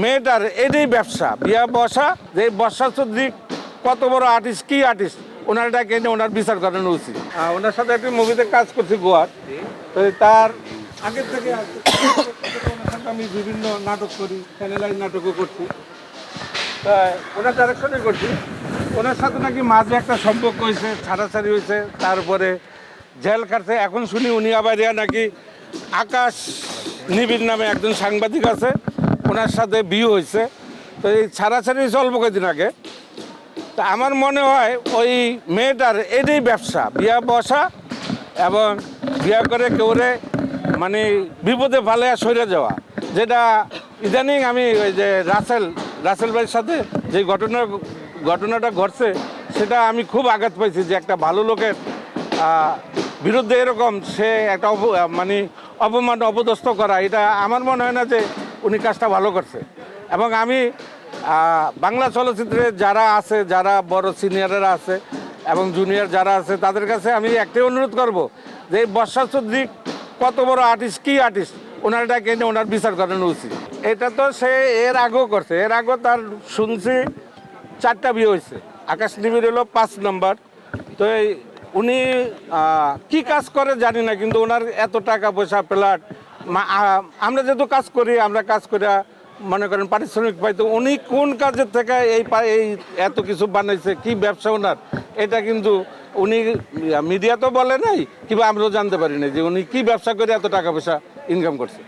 মেয়েটার এটাই ব্যবসা। বিয়া বসা, যে বর্ষা চৌধুরী কত বড় আর্টিস্ট কি আর্টিস্ট ওনার ডাকে এনে ওনার বিচার করানো উচিত। ওনার সাথে একটি মুভিতে কাজ করছি গোয়ার। তো তার আগের থেকে আমি বিভিন্ন নাটক করি চ্যানেলাইজ নাটকও করছি। তা ওনার ডাইরেকশনে করছি। ওনার সাথে নাকি মাঝে একটা সম্পর্ক হয়েছে, ছাড়াছাড়ি হয়েছে, তারপরে জেল কাটছে এখন শুনি উনি আবার নাকি আকাশ নিবিড় নামে একজন সাংবাদিক আছে। ওনার সাথে বিয়ে হয়েছে। তো এই ছাড়াছাড়ি অল্প কয়েকদিন আগে। তা আমার মনে হয় ওই মেয়েটার এটাই ব্যবসা, বিয়া বসা এবং বিয়া করে কেউরে মানে বিপদে ফালে সরে যাওয়া। যেটা ইদানিং আমি ওই যে রাসেল রাসেল ভাইয়ের সাথে যে ঘটনা, ঘটনাটা ঘটছে, সেটা আমি খুব আঘাত পাইছি যে একটা ভালো লোকের বিরুদ্ধে এরকম সে একটা মানে অপমান অপদস্থ করা, এটা আমার মনে হয় না যে উনি কাজটা ভালো করছে। এবং আমি বাংলা চলচ্চিত্রে যারা আছে, যারা বড় সিনিয়ররা আছে এবং জুনিয়র যারা আছে, তাদের কাছে আমি একটাই অনুরোধ করব যে বর্ষা চৌধুরী কত বড় আর্টিস্ট কী আর্টিস্ট ওনার ডাকে এনে ওনার বিচার করানো উচিত। এটা তো সে এর আগেও করছে। এর আগেও তার শুনছি, চারটা বিয়ে হয়েছে। আকাশ নিবিড় হলো পাঁচ নম্বর। তো উনি কি কাজ করে জানি না, কিন্তু ওনার এত টাকা পয়সা, প্লাট আমরা যেহেতু কাজ করি, আমরা কাজ করে, মনে করেন পারিশ্রমিক পাই, তো উনি কোন কাজের থেকে এই এই এত কিছু বানাইছে, কি ব্যবসা ওনার? এটা কিন্তু উনি, মিডিয়া তো বলে নাই, কিংবা আমরাও জানতে পারি না যে উনি কি ব্যবসা করে এত টাকা পয়সা ইনকাম করছে।